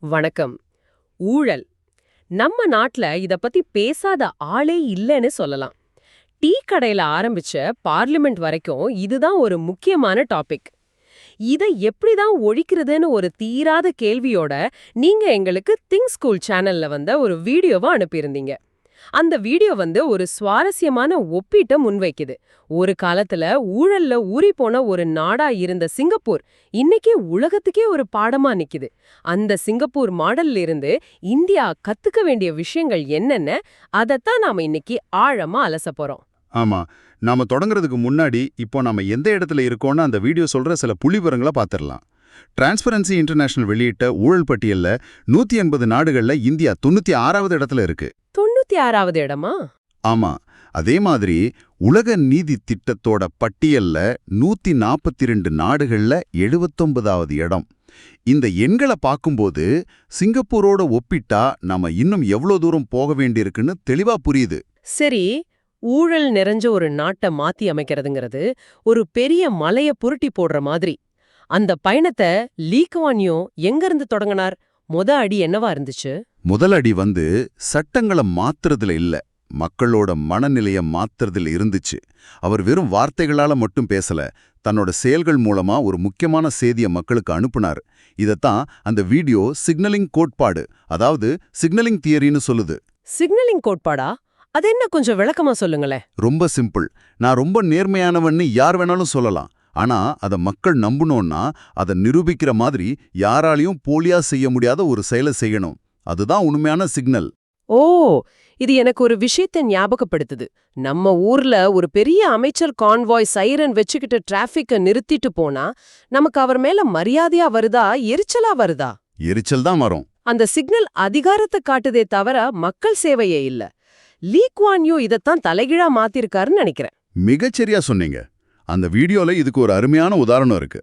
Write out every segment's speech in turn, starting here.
வணக்கம். ஊழல். நம்ம நாட்டுல இத பத்தி பேசாத ஆளே இல்லைன்னு சொல்லலாம். டீ கடையில ஆரம்பிச்ச பார்லிமெண்ட் வரைக்கும் இதுதான் ஒரு முக்கியமான டாபிக். இத எப்படிதான் ஒழிக்கிறதுன்னு ஒரு தீராத கேள்வியோட நீங்க எங்களுக்கு திங்க் ஸ்கூல் சேனல்ல வந்த ஒரு வீடியோவை அனுப்பியிருந்தீங்க. அந்த வீடியோ வந்து ஒரு சுவாரஸ்யமான ஒப்பீட்டை முன்வைக்குது. ஒரு காலத்துல ஊழல்ல ஊறி போன ஒரு நாடா இருந்த சிங்கப்பூர் இன்னைக்கு உலகத்துக்கே ஒரு பாடமா நிக்குது. அந்த சிங்கப்பூர் மாடல்ல இருந்து இந்தியா கத்துக்க வேண்டிய விஷயங்கள் என்னென்ன அதைத்தான் நாம இன்னைக்கு ஆழமா அலச போறோம். ஆமா நாம தொடங்குறதுக்கு முன்னாடி இப்போ நாம எந்த இடத்துல இருக்கோம்னு அந்த வீடியோ சொல்ற சில புள்ளிவரங்களை பார்த்திடலாம் டிரான்ஸ்பரன்சி இன்டர்நேஷனல் வெளியிட்ட ஊழல் பட்டியல்ல நூத்தி எண்பது நாடுகள்ல இந்தியா தொண்ணூத்தி ஆறாவது இடத்துல இருக்கு. தொண்ணூத்தி ஆறாவது இடமா? ஆமா. அதே மாதிரி உலக நீதி திட்டத்தோட பட்டியல்ல நூத்தி நாற்பத்தி ரெண்டு நாடுகள்ல எழுபத்தொன்பதாவது இடம். இந்த எண்களை பார்க்கும்போது சிங்கப்பூரோட ஒப்பிட்டா நாம இன்னும் எவ்வளோ தூரம் போக வேண்டியிருக்குன்னு தெளிவா புரியுது. சரி ஊழல் நிறைஞ்ச ஒரு நாட்டை மாத்தி அமைக்கிறதுங்கிறது ஒரு பெரிய மலைய புரட்டி போடுற மாதிரி. அந்த பயணத்தை லீக்வான்யோ எங்க இருந்து தொடங்கினார்? மொத அடி என்னவா இருந்துச்சு? முதல் அடி வந்து சட்டங்களை மாத்துறதுல இல்ல. மக்களோட மனநிலைய மாத்துறதுல இருந்துச்சு. அவர் வெறும் வார்த்தைகளால மட்டும் பேசல. தன்னோட செயல்கள் மூலமா ஒரு முக்கியமான செய்திய மக்களுக்கு அனுப்புனார். இதத்தான் அந்த வீடியோ சிக்னலிங் கோட்பாடு அதாவது சிக்னலிங் தியரின்னு சொல்லுது. சிக்னலிங் கோட்பாடா? அது என்ன கொஞ்சம் விளக்கமா சொல்லுங்களேன். ரொம்ப சிம்பிள். நான் ரொம்ப நேர்மையானவன்னு யார் வேணாலும் சொல்லலாம். ஆனா அத மக்கள் நம்பணும்னா அதை நிரூபிக்கிற மாதிரி யாராலையும் போலியா செய்ய முடியாத ஒரு செயலை செய்யணும். அதுதான் உண்மையான சிக்னல். ஓ இது எனக்கு ஒரு விஷயத்தை ஞாபகப்படுத்துது. நம்ம ஊர்ல ஒரு பெரிய அமைச்சர் கான்வாய் சைரன் வச்சுக்கிட்டு டிராஃபிக்க நிறுத்திட்டு போனா நமக்கு அவர் மேல மரியாதையா வருதா எரிச்சலா வருதா? எரிச்சல் தான் வரும். அந்த சிக்னல் அதிகாரத்தை காட்டுதே தவிர மக்கள் சேவையே இல்ல. லீக்வான்யூ இதத்தான் தலைகீழா மாத்திருக்காருன்னு நினைக்கிறேன். மிகச்சரியா சொன்னீங்க. அந்த வீடியோல இதுக்கு ஒரு அருமையான உதாரணம் இருக்கு.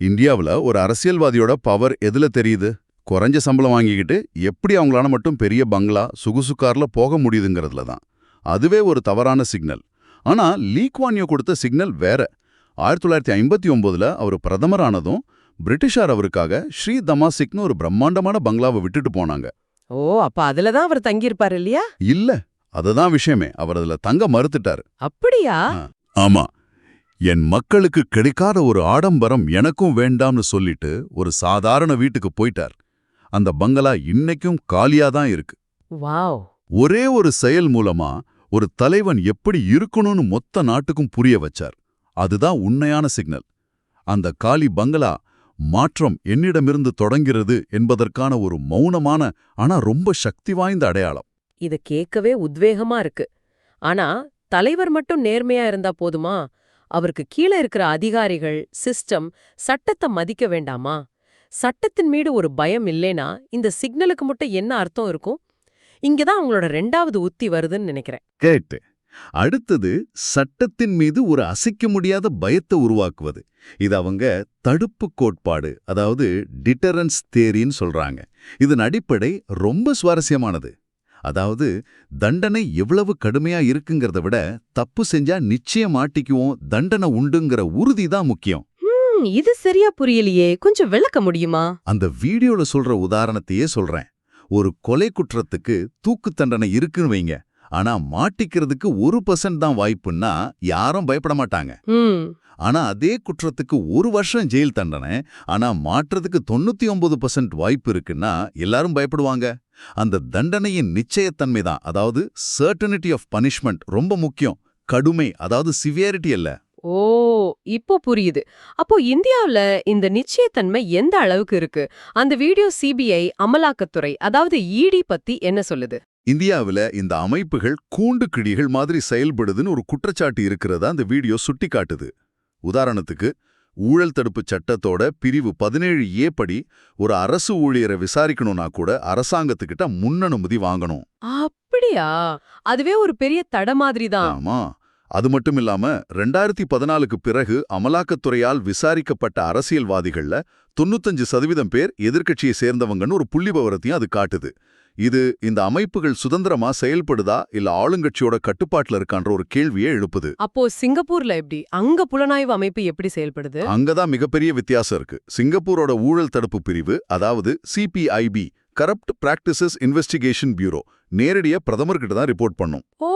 இந்தியாவுல ஒரு அரசியல்வாதியோட பவர் எதுல தெரியுது? குறைஞ்ச சம்பளம் வாங்கிக்கிட்டு எப்படி அவங்களால மட்டும் பெரிய பங்களா சுகுசுக்கார்ல போக முடியுதுங்கிறதுல தான். அதுவே ஒரு தவறான சிக்னல். ஆனா லீக்வான்யோ கொடுத்த சிக்னல் வேற. ஆயிரத்தி தொள்ளாயிரத்தி ஐம்பத்தி ஒன்பதுல அவர் பிரதமர் ஆனதும் பிரிட்டிஷார் அவருக்காக ஸ்ரீ தமாசிக்னு ஒரு பிரம்மாண்டமான பங்களாவை விட்டுட்டு போனாங்க. ஓ அப்ப அதுலதான் அவர் தங்கியிருப்பாரு இல்லையா? இல்ல அதுதான் விஷயமே. அவர் அதுல தங்க மறுத்துட்டாரு. அப்படியா? ஆமா. என் மக்களுக்கு கிடைக்காத ஒரு ஆடம்பரம் எனக்கும் வேண்டாம்னு சொல்லிட்டு ஒரு சாதாரண வீட்டுக்கு போயிட்டார். அந்த பங்களா இன்னைக்கும் காலியா தான் இருக்கு. வாவ். ஒரே ஒரு செயல் மூலமா ஒரு தலைவன் எப்படி இருக்கணும்னு மொத்த நாட்டுக்கும் புரிய வச்சார். அதுதான் உண்மையான சிக்னல். அந்த காலி பங்களா மாற்றம் என்னிடமிருந்து தொடங்கிறது என்பதற்கான ஒரு மௌனமான ஆனா ரொம்ப சக்தி வாய்ந்த அடையாளம். இது கேட்கவே உத்வேகமா இருக்கு. ஆனா தலைவர் மட்டும் நேர்மையா இருந்தா போதுமா? அவருக்கு கீழே இருக்கிற அதிகாரிகள் சிஸ்டம் சட்டத்தை மதிக்க வேண்டாமா? சட்டத்தின் மீது ஒரு பயம் இல்லைனா இந்த சிக்னலுக்கு மட்டும் என்ன அர்த்தம் இருக்கும்? இங்கதான் அவங்களோட ரெண்டாவது உத்தி வருதுன்னு நினைக்கிறேன். கேட்டு. அடுத்தது சட்டத்தின் மீது ஒரு அசைக்க முடியாத பயத்தை உருவாக்குவது. இது அவங்க தடுப்பு கோட்பாடு அதாவது டிட்டரன்ஸ் தேரின்னு சொல்றாங்க. இதன் அடிப்படை ரொம்ப சுவாரஸ்யமானது. அதாவது தண்டனை எவ்வளவு கடுமையா இருக்குங்கிறத விட தப்பு செஞ்சா நிச்சயம் மாட்டிக்குவோம் தண்டனை உண்டுங்கிற உறுதி தான் முக்கியம். இது சரியா புரியலையே கொஞ்சம் விளக்க முடியுமா? அந்த வீடியோல சொல்ற உதாரணத்தையே சொல்றேன். ஒரு கொலை குற்றத்துக்கு தூக்கு தண்டனை இருக்குன்னு வைங்க. ஆனா மாட்டிக்கிறதுக்கு ஒரு பர்சன்ட் தான் வாய்ப்புன்னா யாரும் பயப்பட மாட்டாங்க. ஆனா அதே குற்றத்துக்கு ஒரு வருஷம் ஜெயில் தண்டனை ஆனா மாற்றத்துக்கு தொண்ணூத்தி ஒன்பது பர்சன்ட் வாய்ப்பு இருக்குன்னா எல்லாரும் பயப்படுவாங்க. அந்த தண்டனையின் நிச்சயத்தன்மை தான். அதாவது சர்டனிட்டி ஆஃப் பனிஷ்மெண்ட் ரொம்ப முக்கியம். கடுமை அதாவது சிவியாரிட்டி அல்ல. ஓ இப்போ புரியுது. அப்போ இந்தியாவுல இந்த நிச்சயத்தன்மை எந்த அளவுக்கு இருக்கு? அந்த வீடியோ சிபிஐ அமலாக்கத்துறை அதாவது இடி பத்தி என்ன சொல்லுது? இந்தியாவுல இந்த அமைப்புகள் கூண்டு கிழிகள் மாதிரி செயல்படுதுன்னு ஒரு குற்றச்சாட்டு இருக்கிறதா அந்த வீடியோ சுட்டிக்காட்டுது. உதாரணத்துக்கு ஊழல் தடுப்பு சட்டத்தோட பிரிவு பதினேழு ஏ படி ஒரு அரசு ஊழியரை விசாரிக்கணும்னா கூட அரசாங்கத்துக்கிட்ட முன்னனுமதி வாங்கணும். அப்படியா? அதுவே ஒரு பெரிய தட மாதிரி தான் ஆமா. அது மட்டும் இல்லாம ரெண்டாயிரத்தி பதினாலுக்கு பிறகு அமலாக்கத்துறையால் விசாரிக்கப்பட்ட அரசியல்வாதிகள்ல தொண்ணூத்தஞ்சு சதவீதம் பேர் எதிர்க்கட்சியை சேர்ந்தவங்கன்னு ஒரு புள்ளி அது காட்டுது. இது இந்த அமைப்புகள் சுதந்திரமா செயல்படுதா இல்ல ஆளுங்கட்சியோட கட்டுப்பாட்டுல இருக்கான்ற ஒரு கேள்வியை எழுப்புது. அப்போ சிங்கப்பூர்ல எப்படி? அங்க புலனாய்வு அமைப்பு எப்படி செயல்படுது? அங்கதான் மிகப்பெரிய வித்தியாசம் இருக்கு. சிங்கப்பூரோட ஊழல் தடுப்பு பிரிவு அதாவது CPIB corrupt practices investigation bureau நேரடியா பிரதமர்கிட்ட தான் ரிப்போர்ட் பண்ணும். ஓ!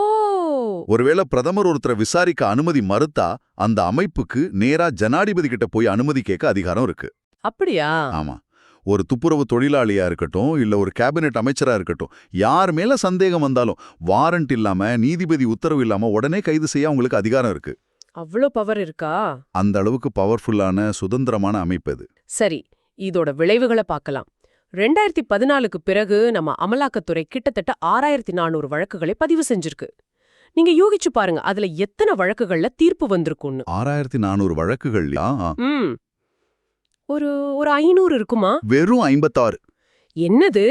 ஒருவேளை பிரதமர் ஒருத்தரை விசாரிக்க அனுமதி மறுத்தா அந்த அமைப்புக்கு நேரா ஜனாதிபதி கிட்ட போய் அனுமதி கேட்க அதிகாரம் இருக்கு. அப்படியா? ஆமா. ஒரு துப்புரவு தொழிலாளியா இருக்கட்டும் இல்ல ஒரு கேபினெட் அமைச்சரா இருக்கட்டும் யார் மேல சந்தேகம் வந்தாலும் வாரண்ட் இல்லாம நீதிபதி உத்தரவு இல்லாம உடனே கைது செய்ய அவங்களுக்கு அதிகாரம் இருக்கு. அவ்வளோ பவர் இருக்கா? அந்த அளவுக்கு பவர்ஃபுல்லான சுதந்திரமான அமைப்பு இது சரி இதோட விளைவுகளை பார்க்கலாம். ரெண்டாயிரத்தி பதினாலுக்கு பிறகு நம்ம அமலாக்கத்துறை கிட்டத்தட்ட ஆறாயிரத்தி நானூறு வழக்குகளை பதிவு செஞ்சிருக்கு. நீங்க யோகிச்சு பாருங்க அதுல எத்தனை வழக்குகள்ல தீர்ப்பு வந்திருக்கும்னு. ஆறாயிரத்தி நானூறு வழக்குகள் ஆ, ஆ. ம். ஒரு ஒரு ஐநூறு இருக்குமா? வெறும் ஐம்பத்தாறு. என்னது?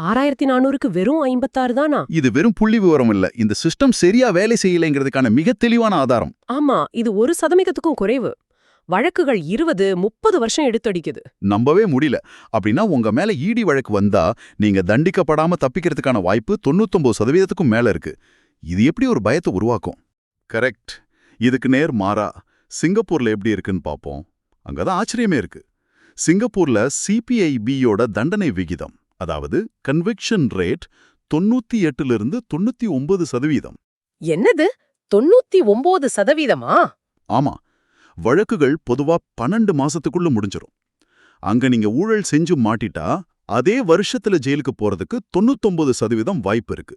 ஆறாயிரத்தி நானூறுக்கு வெறும் ஐம்பத்தாறு தானா? இது வெறும் புள்ளி விவரம் இல்ல. இந்த சிஸ்டம் சரியா வேலை செய்யலைங்கிறதுக்கான மிக தெளிவான ஆதாரம். ஆமா இது ஒரு சதவீதத்துக்கும் குறைவு. வழக்குகள் இருபது முப்பது வருஷம் எடுத்தடிக்குது. நம்பவே முடியல. அப்படின்னா உங்க மேல ஈடி வழக்கு வந்தா நீங்க தண்டிக்கப்படாம தப்பிக்கிறதுக்கான வாய்ப்பு தொண்ணூத்தொன்பது சதவீதத்துக்கும் மேல இருக்கு. இது எப்படி ஒரு பயத்தை உருவாக்கும்? கரெக்ட் இதுக்கு நேர் மாறா. சிங்கப்பூர்ல எப்படி இருக்குன்னு பாப்போம். அங்கதான் ஆச்சரியமே இருக்கு. சிங்கப்பூர்ல சிபிஐபியோட தண்டனை விகிதம் அதாவது கன்விக்ஷன் ரேட் தொண்ணூத்தி எட்டுல இருந்து தொண்ணூத்தி ஒன்பது சதவீதம். என்னது? தொண்ணூத்தி ஒன்பது சதவீதமா? ஆமா. வழக்குகள் பொதுவா பன்னெண்டு மாசத்துக்குள்ள முடிஞ்சிரும். அங்க நீங்க ஊழல் செஞ்சு மாட்டிட்டா அதே வருஷத்துல ஜெயிலுக்கு போறதுக்கு தொண்ணூத்தொன்பது சதவீதம் வாய்ப்பு இருக்கு.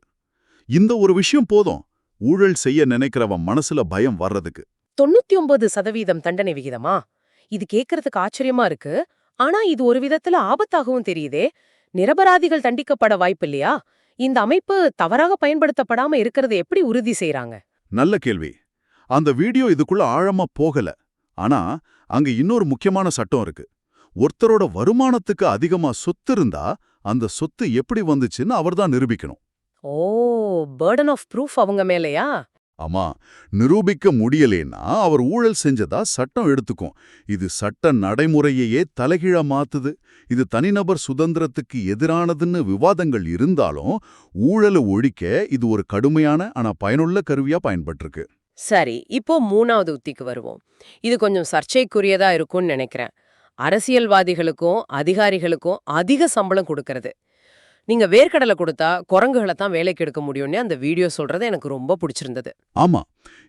இந்த ஒரு விஷயம் போதும். ஊழல் செய்ய நினைக்கிறவன் மனசுல பயம் வர்றதுக்கு. தொண்ணூத்தி ஒன்பது சதவீதம் தண்டனை விகிதமா? இது கேக்குறதுக்கு ஆச்சரியமா இருக்கு. ஆனா இது ஒரு விதத்துல ஆபத்தாகவும் தெரியுதே. நிரபராதிகள் தண்டிக்கப்பட வாய்ப்பில்லையா? இந்த அமைப்பு தவறாக பயன்படுத்தப்படாம இருக்கிறது எப்படி உறுதி செய்றாங்க? நல்ல கேள்வி. அந்த வீடியோ இதுக்குள்ள ஆழமா போகல. ஆனா அங்க இன்னொரு முக்கியமான சட்டம் இருக்கு. ஒருத்தரோட வருமானத்துக்கு அதிகமா சொத்து இருந்தா அந்த சொத்து எப்படி வந்துச்சுன்னு அவர்தான் நிரூபிக்கணும். ஓ பேர்டன் ஆஃப் ப்ரூஃப் அவங்க மேலயா? ஆமா நிரூபிக்க முடியலேன்னா அவர் ஊழல் செஞ்சதா சட்டம் எடுத்துக்கும். இது சட்ட நடைமுறையையே தலைகீழா மாத்துது. இது தனிநபர் சுதந்திரத்துக்கு எதிரானதுன்னு விவாதங்கள் இருந்தாலும் ஊழலை ஒழிக்க இது ஒரு கடுமையான ஆனா பயனுள்ள கருவியா பயன்பட்டிருக்கு. சரி இப்போ மூணாவது உத்திக்கு வருவோம். இது கொஞ்சம் சர்ச்சைக்குரியதா இருக்கும்னு நினைக்கிறேன். அரசியல்வாதிகளுக்கும் அதிகாரிகளுக்கும் அதிக சம்பளம் கொடுக்கறது. நீங்க வேர்க்கடலை கொடுத்தா குரங்குகளை தான் வேலைக்கு எடுக்க முடியும்னு அந்த வீடியோ சொல்றது எனக்கு ரொம்ப பிடிச்சிருந்தது. ஆமா.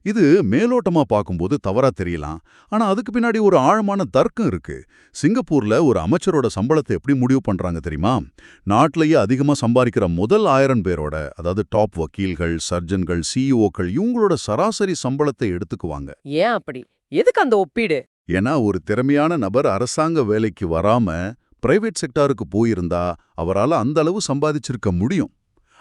இது மேலோட்டமா பார்க்கும்போது தவறா தெரியலாம். ஆனா அதுக்கு பின்னாடி ஒரு ஆழமான தர்க்கம் இருக்கு. சிங்கப்பூர்ல ஒரு அமைச்சரோட சம்பளத்தை எப்படி முடிவு பண்றாங்க தெரியுமா? நாட்டிலேயே அதிகமா சம்பாதிக்கிற முதல் ஆயிரம் பேரோட அதாவது டாப் வக்கீல்கள் சர்ஜன்கள் சிஇஓக்கள் இவங்களோட சராசரி சம்பளத்தை எடுத்துக்குவாங்க. ஏன் அப்படி? எதுக்கு அந்த ஒப்பீடு? ஏன்னா ஒரு திறமையான நபர் அரசாங்க வேலைக்கு வராம பிரைவேட் செக்டாருக்கு போயிருந்தா அவரால அந்த அளவு சம்பாதிச்சிருக்க முடியும்.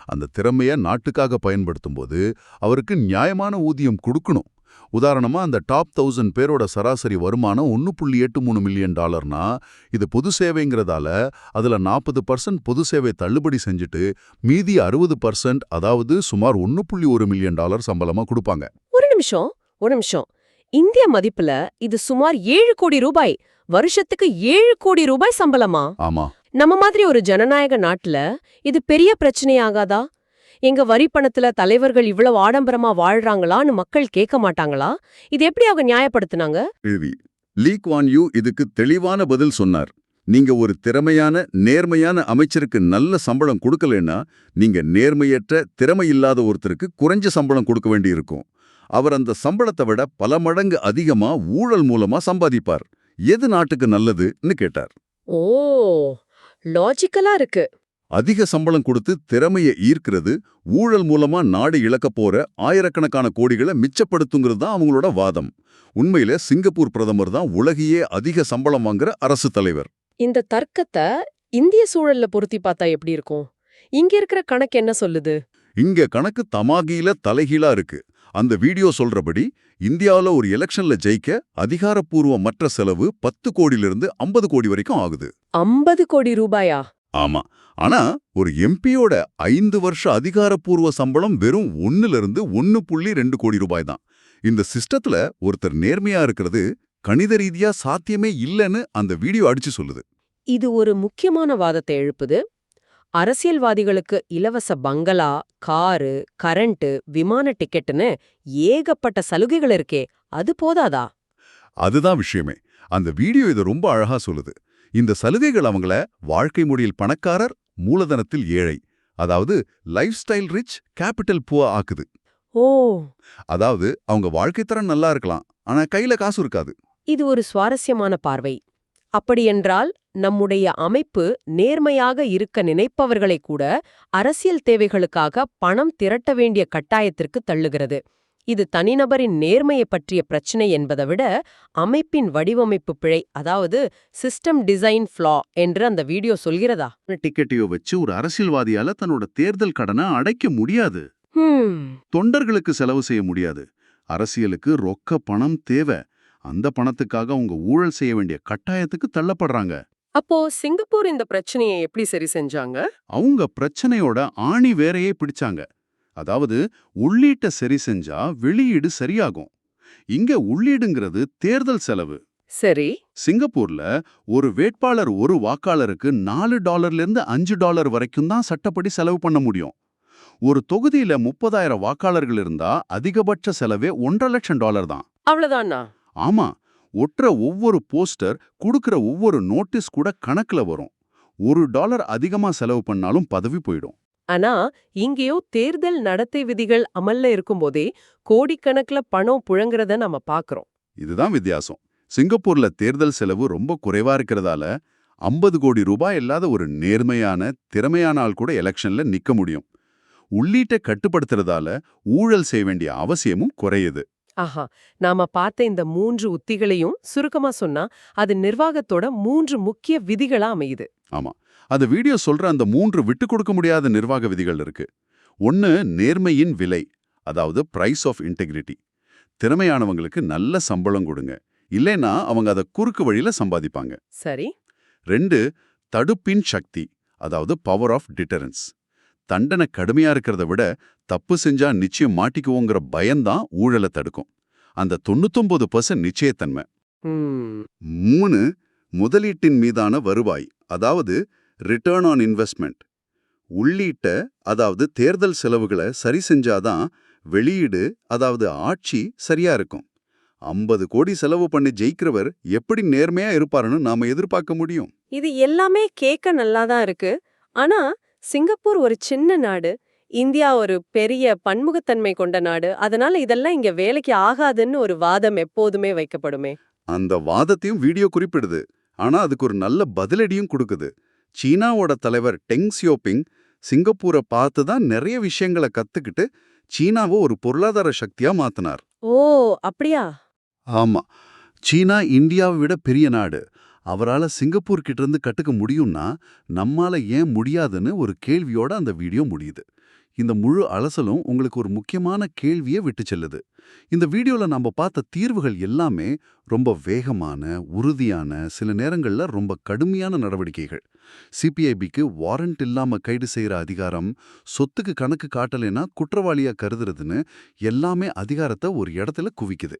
அந்த திறமைய நாட்டுக்காக பயன்படுத்தும்போது அவருக்கு நியாயமான ஊதியம் கொடுக்கணும். உதாரணமா அந்த டாப் தௌசண்ட் பேரோட சராசரி வருமானம் ஒன்று புள்ளி எட்டு மூணு மில்லியன் டாலர்னா இது பொது சேவைங்கிறதால அதுல நாற்பது பர்சன்ட் பொது சேவை தள்ளுபடி செஞ்சுட்டு மீதி அறுபது பர்சன்ட் அதாவது சுமார் ஒன்று புள்ளி ஒரு மில்லியன் டாலர் சம்பளமா கொடுப்பாங்க. ஒரு நிமிஷம் ஒரு நிமிஷம். இந்திய மதிப்புல இது சுமார் ஏழு கோடி ரூபாய். வருஷத்துக்கு ஏழு கோடி ரூபாய் சம்பளமா? ஆமா. நம்ம மாதிரி ஒரு ஜனநாயக நாட்டுல இது பெரிய பிரச்சனையாகாதா? எங்க வரி பணத்துல தலைவர்கள் இவ்வளவு ஆடம்பரமா வாழ்றாங்களான்னு மக்கள் கேட்க மாட்டாங்களா? இது எப்படி அவங்க நியாயப்படுத்துனாங்க? கேள்வி லீக் வான் யூ இதுக்கு தெளிவான பதில் சொன்னார். நீங்க ஒரு திறமையான நேர்மையான அமைச்சருக்கு நல்ல சம்பளம் கொடுக்கலன்னா நீங்க நேர்மையற்ற திறமை இல்லாத ஒருத்தருக்கு குறைஞ்ச சம்பளம் கொடுக்க வேண்டியிருக்கும். அவர் அந்த சம்பளத்தை விட பல மடங்கு அதிகமா ஊழல் மூலமா சம்பாதிப்பார். எது நாட்டுக்கு நல்லதுன்னு கேட்டார். ஓ லாஜிக்கலா இருக்கு. அதிக சம்பளம் கொடுத்து திறமையை ஈர்க்கிறது ஊழல் மூலமா நாடு இழக்கப் போற ஆயிரக்கணக்கான கோடிகளை மிச்சப்படுத்துங்கிறது தான் அவங்களோட வாதம். உண்மையில சிங்கப்பூர் பிரதமர் தான் உலகையே அதிக சம்பளம் வாங்குற அரசு தலைவர். இந்த தர்க்கத்தை இந்திய சூழல்ல பொருத்தி பார்த்தா எப்படி இருக்கும்? இங்க இருக்கிற கணக்கு என்ன சொல்லுது? இங்க கணக்கு தமாகில தலைகீழா இருக்கு. அந்த வீடியோ சொல்றபடி இந்தியாவுல ஒரு எலெக்ஷன்ல ஜெயிக்க அதிகாரப்பூர்வ மற்ற செலவு பத்து கோடியிலிருந்து ஐம்பது கோடி வரைக்கும் ஆகுது. ஐம்பது கோடி ரூபாயா? ஆமா. ஆனா ஒரு எம்பியோட ஐந்து வருஷ அதிகாரப்பூர்வ சம்பளம் வெறும் ஒன்னுல இருந்து ஒன்னு புள்ளி ரெண்டு கோடி ரூபாய் தான். இந்த சிஸ்டத்துல ஒருத்தர் நேர்மையா இருக்கிறது கணித ரீதியா சாத்தியமே இல்லைன்னு அந்த வீடியோ அடிச்சு சொல்லுது. இது ஒரு முக்கியமான வாதத்தை எழுப்புது. அரசியல்வாதிகளுக்கு இலவச பங்களா காரு கரண்ட் விமான டிக்கெட்டுன்னு ஏகப்பட்ட சலுகைகள் இருக்கே அது போதாதா? அதுதான் விஷயமே. அந்த வீடியோ இதை ரொம்ப அழகா சொல்லுது. இந்த சலுகைகள் அவங்கள வாழ்க்கை முறையில் பணக்காரர் மூலதனத்தில் ஏழை அதாவது லைஃப் ஸ்டைல் ரிச் கேபிட்டல் புவா ஆக்குது. ஓ! அதாவது அவங்க வாழ்க்கை தரம் நல்லா இருக்கலாம் ஆனா கையில காசு இருக்காது. இது ஒரு சுவாரஸ்யமான பார்வை. அப்படியென்றால் நம்முடைய அமைப்பு நேர்மையாக இருக்க நினைப்பவர்களை கூட அரசியல் தேவைகளுக்காக பணம் திரட்ட வேண்டிய கட்டாயத்திற்கு தள்ளுகிறது. இது தனிநபரின் நேர்மையை பற்றிய பிரச்சனை என்பதை விட அமைப்பின் வடிவமைப்பு பிழை அதாவது சிஸ்டம் டிசைன் ஃப்ளா என்று அந்த வீடியோ சொல்கிறதா? டிக்கெட்டையோ வச்சு ஒரு அரசியல்வாதியால தன்னோட தேர்தல் கடனை அடைக்க முடியாது. தொண்டர்களுக்கு செலவு செய்ய முடியாது. அரசியலுக்கு ரொக்க பணம் தேவை. அந்த பணத்துக்காக அவங்க ஊழல் செய்ய வேண்டிய கட்டாயத்துக்கு தள்ளப்படுறாங்க. அப்போ சிங்கப்பூர் இந்த பிரச்சனையை எப்படி சரி செஞ்சாங்க? அவங்க பிரச்சனையோட ஆணி வேறையே பிடிச்சாங்க. அதாவது உள்ளீட்டை சரி செஞ்சா வெளியீடு சரியாகும். இங்க உள்ளீடுங்கிறது தேர்தல் செலவு. சரி. சிங்கப்பூர்ல ஒரு வேட்பாளர் ஒரு வாக்காளருக்கு நாலு டாலர்ல இருந்து அஞ்சு டாலர் வரைக்கும் தான் சட்டப்படி செலவு பண்ண முடியும். ஒரு தொகுதியில முப்பதாயிரம் வாக்காளர்கள் இருந்தா அதிகபட்ச செலவே ஒன்றரை லட்சம் டாலர் தான். அவ்வளவுதானா? ஆமா. ஒட்டுற ஒவ்வொரு போஸ்டர் கொடுக்கிற ஒவ்வொரு நோட்டீஸ் கூட கணக்குல வரும். ஒரு டாலர் அதிகமா செலவு பண்ணாலும் பதவி போயிடும். ஆனா இங்கேயோ தேர்தல் நடத்தை விதிகள் அமல்ல இருக்கும்போதே கோடிக்கணக்குல பணம் புழங்குறத நம்ம பாக்குறோம். இதுதான் வித்தியாசம். சிங்கப்பூர்ல தேர்தல் செலவு ரொம்ப குறைவா இருக்கிறதால 50 கோடி ரூபாய் இல்லாத ஒரு நேர்மையான திறமையான ஆள் கூட எலெக்ஷன்ல நிக்க முடியும். உள்ளீட்டை கட்டுப்படுத்துறதால ஊழல் செய்ய வேண்டிய அவசியமும் குறையுது. ஆஹா நாம பார்த்த இந்த மூன்று உத்திகளையும் சுருக்கமா சொன்னா அது நிர்வாகத்தோட மூன்று முக்கிய விதிகளா அமையுது. ஆமா. அந்த வீடியோ சொல்ற அந்த மூன்று விட்டு கொடுக்க முடியாத நிர்வாக விதிகள் இருக்கு. ஒன்னு நேர்மையின் விலை அதாவது பிரைஸ் ஆஃப் இன்டெகிரிட்டி திறமையானவங்களுக்கு நல்ல சம்பளம் கொடுங்க. இல்லைன்னா அவங்க அதை குறுக்கு வழியில சம்பாதிப்பாங்க. சரி. ரெண்டு தடுப்பின் சக்தி அதாவது பவர் ஆஃப் டிட்டரன்ஸ் தண்டனை கடுமையா இருக்கிறத விட தப்பு செஞ்சா நிச்சயம் மாட்டிக்குவோங்கிற பயம்தான் ஊழலை தடுக்கும். அந்த தொண்ணூத்தொன்பது பர்சன்ட் நிச்சயத்தன்மை. மூணு முதலீட்டின் மீதான வருவாய் அதாவது ரிட்டர்ன் ஆன் இன்வெஸ்ட்மெண்ட் உள்ளீட்ட அதாவது தேர்தல் செலவுகளை சரி செஞ்சாதான் வெளியீடு அதாவது ஆட்சி சரியா இருக்கும். ஐம்பது கோடி செலவு பண்ணி ஜெயிக்கிறவர் எப்படி நேர்மையா இருப்பாருன்னு நாம எதிர்பார்க்க முடியும்? இது எல்லாமே கேட்க நல்லா தான் இருக்கு. ஆனா சிங்கப்பூர் ஒரு சின்ன நாடு இந்தியா ஒரு பெரிய பன்முகத்தன்மை கொண்ட நாடு அதனால இதெல்லாம் இங்க வேலைக்கு ஆகாதுன்னு ஒரு வாதம் எப்போதுமே வைக்கப்படுமே. அந்த வாதத்தையும் வீடியோ குறிப்பிடுது. ஆனா அதுக்கு ஒரு நல்ல பதிலடியும் கொடுக்குது. சீனாவோட தலைவர் டெங் சியோபிங் சிங்கப்பூரை பார்த்து தான் நிறைய விஷயங்களை கத்துக்கிட்டு சீனாவை ஒரு பொருளாதார சக்தியா மாத்தினார். ஓ அப்படியா? ஆமா. சீனா இந்தியாவை விட பெரிய நாடு. அவரால சிங்கப்பூர் கிட்ட இருந்து கட்டுக்க முடியும்னா நம்மால் ஏன் முடியாதுன்னு ஒரு கேள்வியோட அந்த வீடியோ முடியுது. இந்த முழு அலசலும் உங்களுக்கு ஒரு முக்கியமான கேள்வியை விட்டு செல்லுது. இந்த வீடியோல நம்ம பார்த்த தீர்வுகள் எல்லாமே ரொம்ப வேகமான உறுதியான சில நேரங்கள்ல ரொம்ப கடுமையான நடவடிக்கைகள். சிபிஐபிக்கு வாரண்ட் இல்லாம கைது செய்யற அதிகாரம் சொத்துக்கு கணக்கு காட்டலைன்னா குற்றவாளியா கருதுறதுன்னு எல்லாமே அதிகாரத்தை ஒரு இடத்துல குவிக்குது.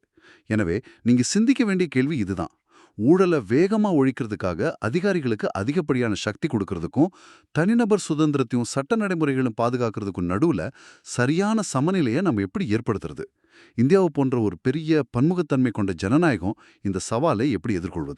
எனவே நீங்க சிந்திக்க வேண்டிய கேள்வி இதுதான். ஊழலை வேகமா ஒழிக்கிறதுக்காக அதிகாரிகளுக்கு அதிகப்படியான சக்தி கொடுக்கறதுக்கும் தனிநபர் சுதந்திரத்தையும் சட்ட நடைமுறைகளும் பாதுகாக்கிறதுக்கும் நடுவுல சரியான சமநிலையை நம்ம எப்படி ஏற்படுத்துறது? இந்தியாவை போன்ற ஒரு பெரிய பன்முகத்தன்மை கொண்ட ஜனநாயகம் இந்த சவாலை எப்படி எதிர்கொள்வது?